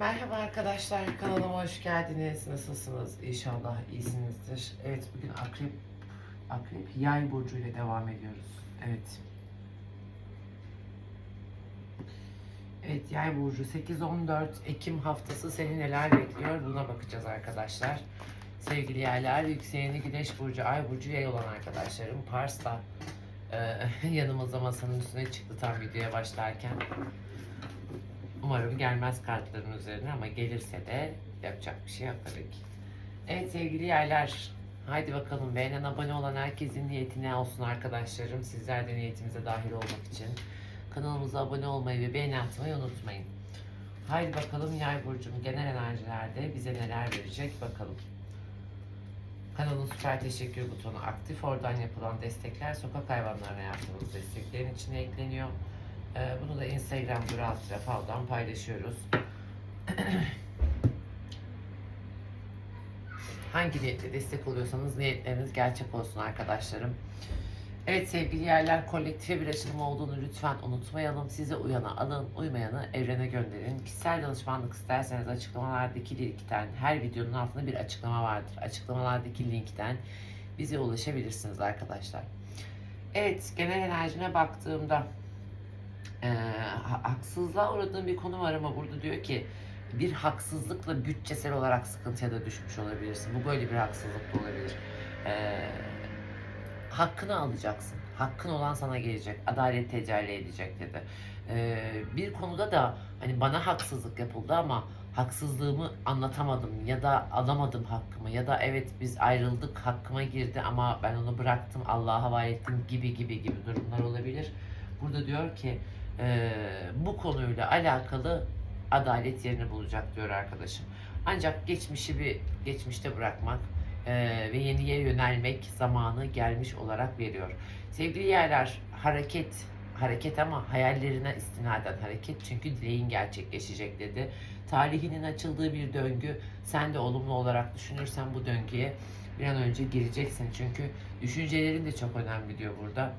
Merhaba arkadaşlar, kanalıma hoş geldiniz. Nasılsınız? İnşallah iyisinizdir. Evet, bugün Akrep, Akrep Yay burcu ile devam ediyoruz. Evet. Evet, Yay burcu 8-14 Ekim haftası seni neler bekliyor? Buna bakacağız arkadaşlar. Sevgili yaylar, yükseleni Güneş burcu, Ay burcu Yay olan arkadaşlarım Pars'ta e, yanımıza masanın üstüne çıktı tam videoya başlarken. Umarım gelmez kartların üzerine ama gelirse de yapacak bir şey yok tabii ki. Evet sevgili yerler. Haydi bakalım beğenen abone olan herkesin niyeti ne olsun arkadaşlarım. Sizler de niyetimize dahil olmak için kanalımıza abone olmayı ve beğeni atmayı unutmayın. Haydi bakalım yay burcum genel enerjilerde bize neler verecek bakalım. Kanalın süper teşekkür butonu aktif. Oradan yapılan destekler sokak hayvanlarına yaptığımız desteklerin içine ekleniyor. Ee, bunu da Instagram Dural Trafal'dan paylaşıyoruz. Hangi niyetle destek oluyorsanız niyetleriniz gerçek olsun arkadaşlarım. Evet sevgili yerler kolektife bir açılım olduğunu lütfen unutmayalım. Size uyana alın, uymayanı evrene gönderin. Kişisel danışmanlık isterseniz açıklamalardaki linkten, her videonun altında bir açıklama vardır. Açıklamalardaki linkten bize ulaşabilirsiniz arkadaşlar. Evet genel enerjine baktığımda e, ha- haksızlığa uğradığım bir konu var ama burada diyor ki bir haksızlıkla bütçesel olarak sıkıntıya da düşmüş olabilirsin. Bu böyle bir haksızlık da olabilir. E, hakkını alacaksın. Hakkın olan sana gelecek. Adalet tecelli edecek dedi. E, bir konuda da hani bana haksızlık yapıldı ama haksızlığımı anlatamadım ya da alamadım hakkımı ya da evet biz ayrıldık hakkıma girdi ama ben onu bıraktım Allah'a havale ettim gibi gibi gibi durumlar olabilir. Burada diyor ki ee, bu konuyla alakalı adalet yerini bulacak diyor arkadaşım. Ancak geçmişi bir geçmişte bırakmak e, ve yeniye yönelmek zamanı gelmiş olarak veriyor. Sevgili yerler hareket hareket ama hayallerine istinaden hareket çünkü dileğin gerçekleşecek dedi. Tarihinin açıldığı bir döngü sen de olumlu olarak düşünürsen bu döngüye bir an önce gireceksin çünkü düşüncelerin de çok önemli diyor burada.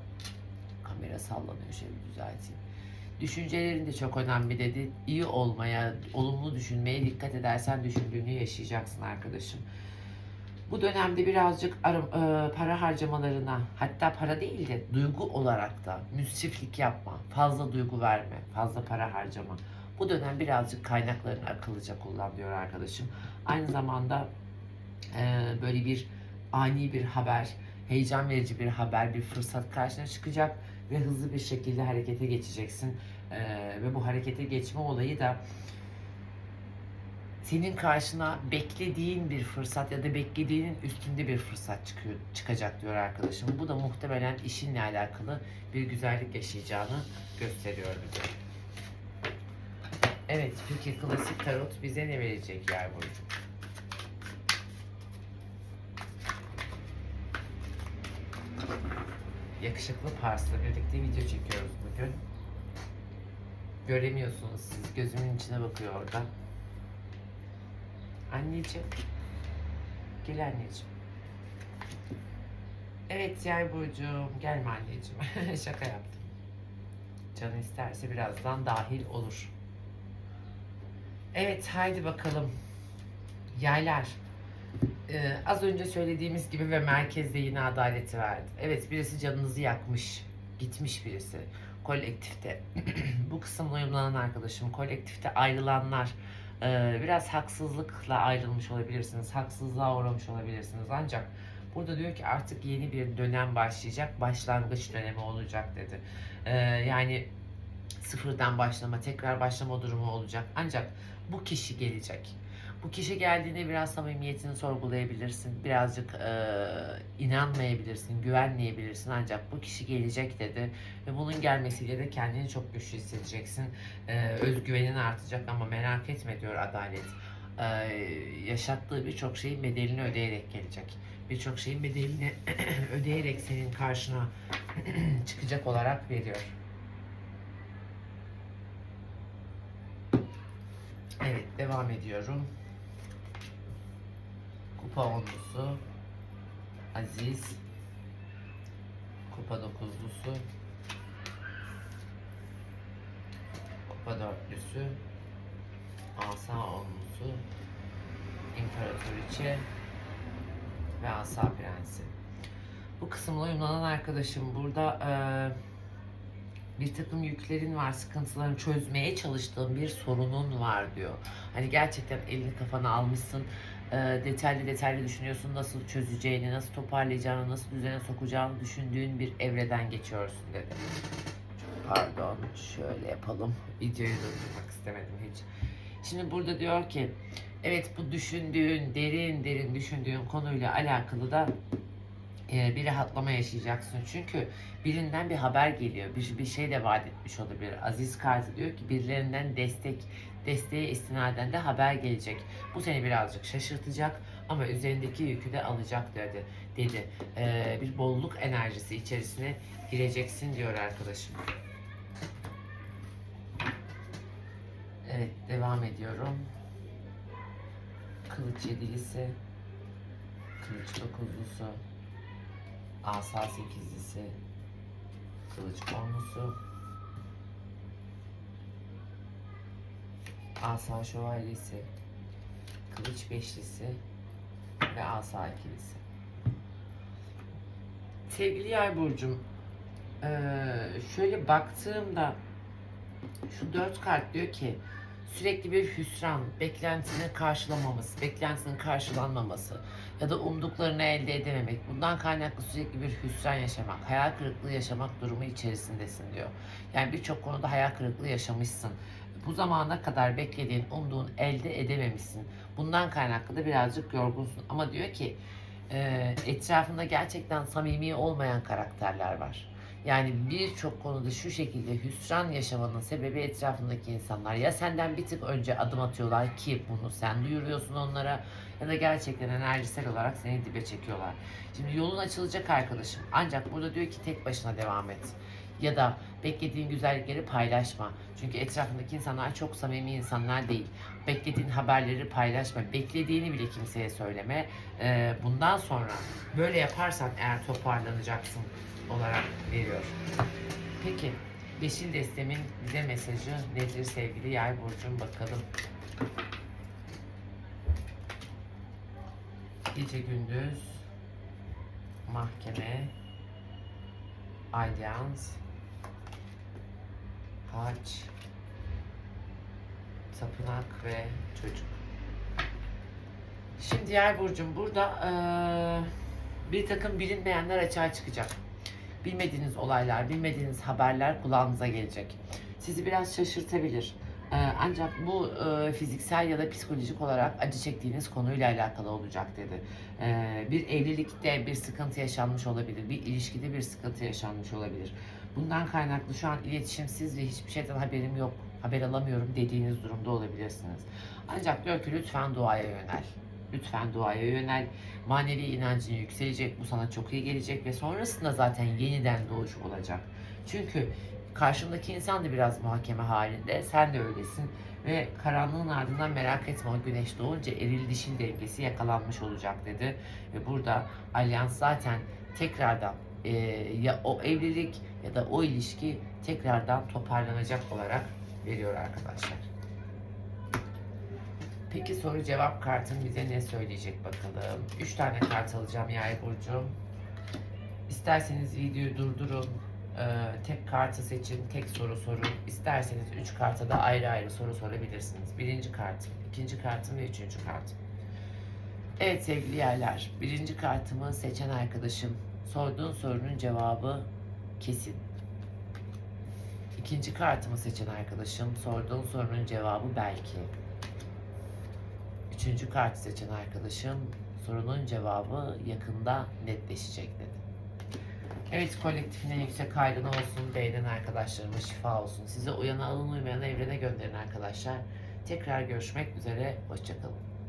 Kamera sallanıyor şöyle düzelteyim. Düşüncelerin de çok önemli dedi. İyi olmaya, olumlu düşünmeye dikkat edersen düşündüğünü yaşayacaksın arkadaşım. Bu dönemde birazcık e, para harcamalarına, hatta para değil de duygu olarak da müsriflik yapma, fazla duygu verme, fazla para harcama. Bu dönem birazcık kaynaklarını akıllıca kullan diyor arkadaşım. Aynı zamanda e, böyle bir ani bir haber, heyecan verici bir haber, bir fırsat karşına çıkacak ve hızlı bir şekilde harekete geçeceksin. Ee, ve bu harekete geçme olayı da senin karşına beklediğin bir fırsat ya da beklediğinin üstünde bir fırsat çıkıyor, çıkacak diyor arkadaşım. Bu da muhtemelen işinle alakalı bir güzellik yaşayacağını gösteriyor bize. Evet, peki klasik tarot bize ne verecek yer burcu? Yakışıklı Pars'la birlikte video çekiyoruz bugün. Göremiyorsunuz siz. Gözümün içine bakıyor orada. Anneciğim. Gel anneciğim. Evet Yay Burcu'm. Gelme anneciğim. Şaka yaptım. Canı isterse birazdan dahil olur. Evet haydi bakalım. Yaylar. Ee, az önce söylediğimiz gibi ve merkezde yine adaleti verdi. Evet birisi canınızı yakmış. Gitmiş birisi. Kolektifte. Bu kısımla uyumlanan arkadaşım. Kolektifte ayrılanlar. e, biraz haksızlıkla ayrılmış olabilirsiniz. Haksızlığa uğramış olabilirsiniz. Ancak burada diyor ki artık yeni bir dönem başlayacak. Başlangıç dönemi olacak dedi. Ee, yani sıfırdan başlama, tekrar başlama durumu olacak. Ancak bu kişi gelecek. Bu kişi geldiğinde biraz samimiyetini sorgulayabilirsin. Birazcık e, inanmayabilirsin, güvenmeyebilirsin. Ancak bu kişi gelecek dedi. Ve bunun gelmesiyle de kendini çok güçlü hissedeceksin. E, özgüvenin artacak ama merak etme diyor Adalet. E, yaşattığı birçok şeyin bedelini ödeyerek gelecek. Birçok şeyin bedelini ödeyerek senin karşına çıkacak olarak veriyor. Evet devam ediyorum. Kupa onlusu. Aziz. Kupa dokuzlusu. Kupa dörtlüsü. Asa onlusu, İmparatoriçe ve Asa Prensi. Bu kısımla uyumlanan arkadaşım burada eee, bir takım yüklerin var, sıkıntılarını çözmeye çalıştığın bir sorunun var diyor. Hani gerçekten elini kafana almışsın, detaylı detaylı düşünüyorsun, nasıl çözeceğini, nasıl toparlayacağını, nasıl düzene sokacağını düşündüğün bir evreden geçiyorsun dedi. Pardon, şöyle yapalım. Videoyu durdurmak istemedim hiç. Şimdi burada diyor ki, evet bu düşündüğün, derin derin düşündüğün konuyla alakalı da e, bir rahatlama yaşayacaksın. Çünkü birinden bir haber geliyor. Bir, bir şey de vaat etmiş olabilir. Aziz kartı diyor ki birilerinden destek, desteğe istinaden de haber gelecek. Bu seni birazcık şaşırtacak ama üzerindeki yükü de alacak dedi. dedi. E, bir bolluk enerjisi içerisine gireceksin diyor arkadaşım. Evet devam ediyorum. Kılıç yedilisi, kılıç dokuzlusu, asa sekizlisi, kılıç onlusu, asa şövalyesi, kılıç beşlisi ve asa ikilisi. Sevgili yay burcum, şöyle baktığımda şu dört kart diyor ki sürekli bir hüsran, beklentinin karşılamaması, beklentinin karşılanmaması ya da umduklarını elde edememek. Bundan kaynaklı sürekli bir hüsran yaşamak, hayal kırıklığı yaşamak durumu içerisindesin diyor. Yani birçok konuda hayal kırıklığı yaşamışsın. Bu zamana kadar beklediğin, umduğun elde edememişsin. Bundan kaynaklı da birazcık yorgunsun. Ama diyor ki etrafında gerçekten samimi olmayan karakterler var. Yani birçok konuda şu şekilde hüsran yaşamanın sebebi etrafındaki insanlar. Ya senden bir tık önce adım atıyorlar ki bunu sen duyuruyorsun onlara ya da gerçekten enerjisel olarak seni dibe çekiyorlar. Şimdi yolun açılacak arkadaşım. Ancak burada diyor ki tek başına devam et. Ya da beklediğin güzellikleri paylaşma. Çünkü etrafındaki insanlar çok samimi insanlar değil. Beklediğin haberleri paylaşma. Beklediğini bile kimseye söyleme. Ee, bundan sonra böyle yaparsan eğer toparlanacaksın olarak veriyor. Peki Yeşil Destem'in bize mesajı nedir sevgili Yay Burcu'm bakalım. Gece gündüz mahkeme alyans haç tapınak ve çocuk. Şimdi Yay Burcu'm burada eee, bir takım bilinmeyenler açığa çıkacak. Bilmediğiniz olaylar, bilmediğiniz haberler kulağınıza gelecek. Sizi biraz şaşırtabilir. Ee, ancak bu e, fiziksel ya da psikolojik olarak acı çektiğiniz konuyla alakalı olacak dedi. Ee, bir evlilikte bir sıkıntı yaşanmış olabilir, bir ilişkide bir sıkıntı yaşanmış olabilir. Bundan kaynaklı şu an iletişimsiz ve hiçbir şeyden haberim yok, haber alamıyorum dediğiniz durumda olabilirsiniz. Ancak diyor ki lütfen duaya yönel. Lütfen duaya yönel. Manevi inancın yükselecek. Bu sana çok iyi gelecek ve sonrasında zaten yeniden doğuş olacak. Çünkü karşındaki insan da biraz muhakeme halinde. Sen de öylesin. Ve karanlığın ardından merak etme güneş doğunca eril dişil dengesi yakalanmış olacak dedi. Ve burada alyans zaten tekrardan e, ya o evlilik ya da o ilişki tekrardan toparlanacak olarak veriyor arkadaşlar. Peki soru cevap kartın bize ne söyleyecek bakalım. 3 tane kart alacağım Yay Burcu. İsterseniz videoyu durdurun. Ee, tek kartı seçin, tek soru sorun. İsterseniz 3 karta da ayrı ayrı soru sorabilirsiniz. Birinci kartım, ikinci kartım ve üçüncü kartım. Evet sevgili yerler, birinci kartımı seçen arkadaşım sorduğun sorunun cevabı kesin. İkinci kartımı seçen arkadaşım sorduğun sorunun cevabı belki. Üçüncü kartı seçen arkadaşım sorunun cevabı yakında netleşecek dedi. Evet kolektifine yüksek hayrına olsun, beğenen arkadaşlarıma şifa olsun. Size uyana alın uymayana evrene gönderin arkadaşlar. Tekrar görüşmek üzere, hoşçakalın.